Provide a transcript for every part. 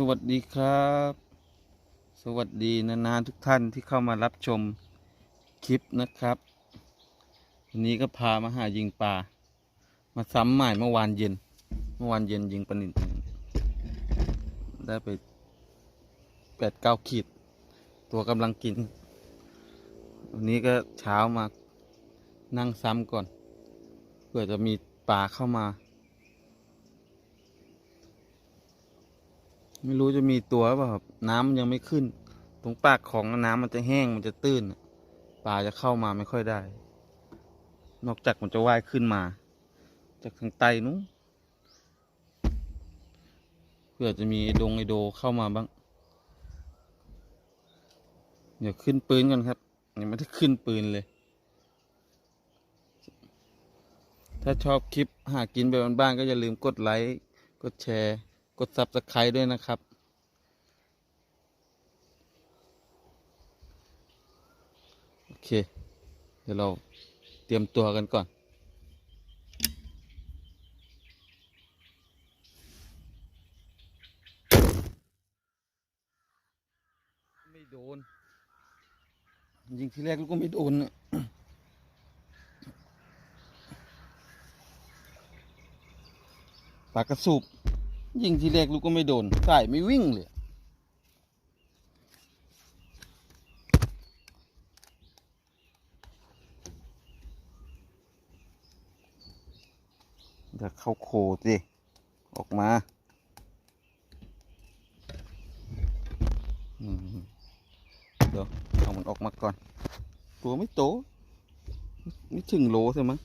สวัสดีครับ สวัสดีนานาทุกท่านที่เข้ามารับชมคลิปนะครับ วันนี้ก็พามาหายิงปลา มาซ้ำใหม่เมื่อวานเย็น เมื่อวานเย็นยิงปลาหนินได้ไปแปดเก้าขีด ตัวกำลังกิน วันนี้ก็เช้ามานั่งซ้ำก่อน เพื่อจะมีปลาเข้ามา ไม่รู้จะมีตัวเปล่าครับน้ำมันยังไม่ขึ้น ตรงปากของน้ำมันจะแห้งมันจะตื้นปลาจะเข้ามาไม่ค่อยได้ นอกจากมันจะว่ายขึ้นมา จากทางใต้นู้นเพื่อจะมีดงไอโดเข้ามาบ้าง เดี๋ยวขึ้นปืนก่อนครับยังไม่ได้ขึ้นปืนเลย ถ้าชอบคลิปหากินแบบบ้านๆก็อย่าลืมกดไลค์ กดแชร์ กด subscribe ด้วยนะครับ โอเค เดี๋ยวเราเตรียมตัวกันก่อน ไม่โดน ยิงทีแรกลูกก็ไม่โดนน่ะปากกระสุบ ยิงทีแรกลูกก็ไม่โดนสายไม่วิ่งเลยเดี๋ยวเข้าโคสิ ออกมาเดี๋ยวเอามันออกมาก่อน ตัวไม่โต ไม่ถึงโลใช่ไหมง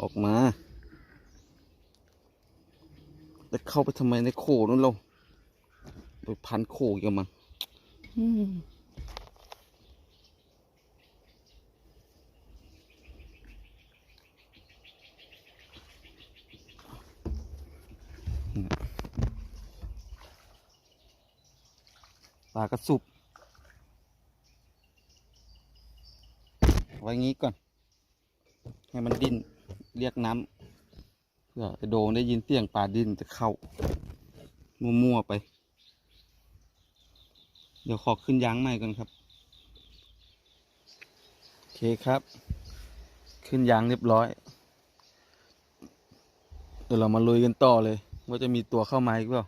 ออก มาจะเข้าไปทำไมในโขนั่นเราไปพันโขกันมันอืมปลากระสุบไว้งี้ก่อน ให้มันดิ้น เรียกน้ำเพื่อโดได้ยินเสียงปลาดินจะเข้า มั่วๆไป เดี๋ยวขอขึ้นยางใหม่ก่อนครับโอเคครับ ขึ้นยางเรียบร้อย เดี๋ยวเรามาลุยกันต่อเลย ว่าจะมีตัวเข้ามาอีกเปล่า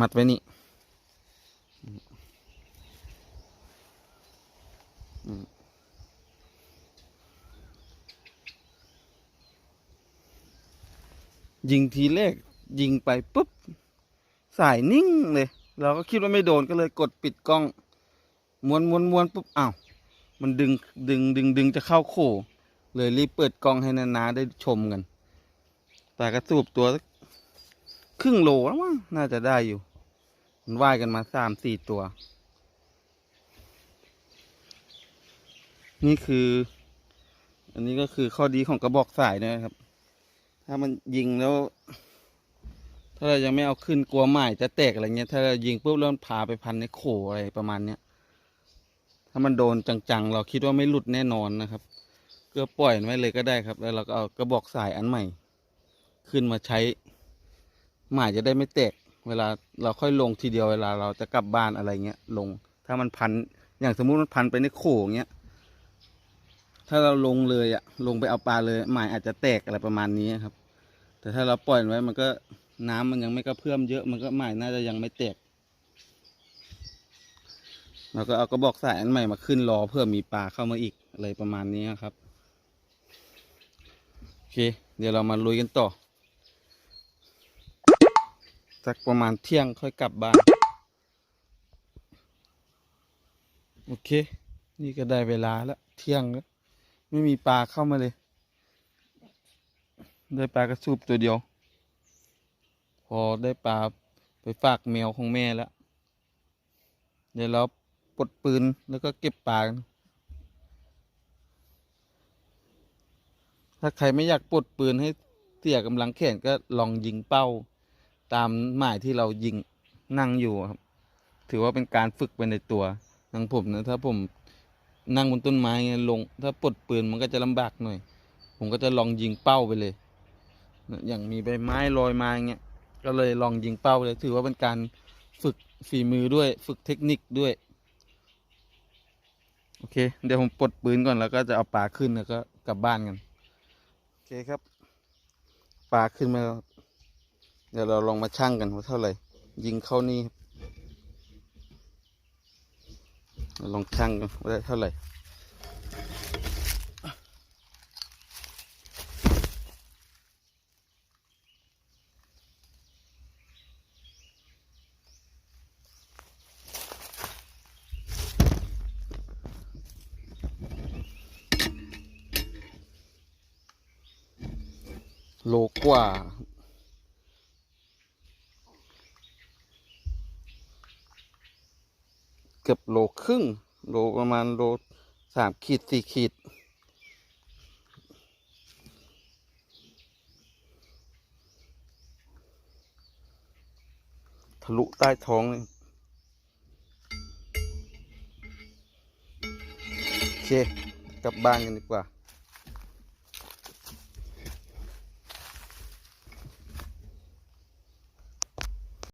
มัดไว้นี่อืม ยิงทีแรกยิงไปปุ๊บ สายนิ่งเลย เราก็คิดว่าไม่โดนก็เลยกดปิดกล้องม้วนม้วนม้วนปุ๊บอ้าวมันดึงดึงดึงดึงจะเข้าโคเลยรีบเปิดกล้องให้นานาได้ชมกันแต่กระสูบตัวครึ่งโลแล้วมั้งน่าจะได้อยู่ มันว่ายกันมาสามสี่ตัว นี่คือ อันนี้ก็คือข้อดีของกระบอกสายนะครับ ถ้ามันยิงแล้ว ถ้าเรายังไม่เอาขึ้นกลัวไม้จะแตกอะไรเงี้ย ถ้าเรายิงปุ๊บแล้วมันพาไปพันในโขอะไรประมาณเนี้ย ถ้ามันโดนจังๆ เราคิดว่าไม่หลุดแน่นอนนะครับ ก็ปล่อยไว้เลยก็ได้ครับ แล้วเราก็เอากระบอกสายอันใหม่ ขึ้นมาใช้ไม้จะได้ไม่แตก เวลาเราค่อยลงทีเดียวเวลาเราจะกลับบ้านอะไรเงี้ยลง ถ้ามันพันอย่างสมมุติมันพันไปในโขงเงี้ย ถ้าเราลงเลยอะลงไปเอาปลาเลยหมายอาจจะแตกอะไรประมาณนี้ครับ แต่ถ้าเราปล่อยไว้มันก็น้ำมันยังไม่กระเพื่อมเยอะมันก็หมายน่าจะยังไม่แตกเราก็เอากระบอกสายอันใหม่มาขึ้นรอเพื่อมีปลาเข้ามาอีกอะไรประมาณนี้ครับโอเค เดี๋ยวเรามาลุยกันต่อสักประมาณเที่ยงค่อยกลับบ้านโอเค นี่ก็ได้เวลาแล้วเที่ยงแล้ว ไม่มีปลาเข้ามาเลย ได้ปลากระสูบตัวเดียว พอได้ปลาไปฝากแมวของแม่แล้วเดี๋ยวเราปลดปืนแล้วก็เก็บปลากันถ้าใครไม่อยากปลดปืนให้เสียกำลังแขนก็ลองยิงเป้า ตามหมายที่เรายิงนั่งอยู่ครับ ถือว่าเป็นการฝึกไปในตัวอย่างผมนะถ้าผม นั่งบนต้นไม้เงี้ยลง ถ้าปลดปืนมันก็จะลำบากหน่อย ผมก็จะลองยิงเป้าไปเลย อย่างมีใบไม้ลอยมาเงี้ยก็เลยลองยิงเป้าเลย ถือว่าเป็นการฝึกฝีมือด้วย ฝึกเทคนิคด้วย โอเค เดี๋ยวผมปลดปืนก่อนแล้วก็จะเอาปลาขึ้นแล้วก็กลับบ้านกัน โอเคครับปลาขึ้นมาเดี๋ยวเราลองมาชั่งกันว่าเท่าไหร่ ยิงเข้านี่ครับเรา ลองชั่งกันว่าได้เท่าไหร่โลกว่า เกือบโลครึ่งโลประมาณโลสามขีดสี่ขีด ทะลุใต้ท้องเลยโอเค กลับบ้านกันดีกว่า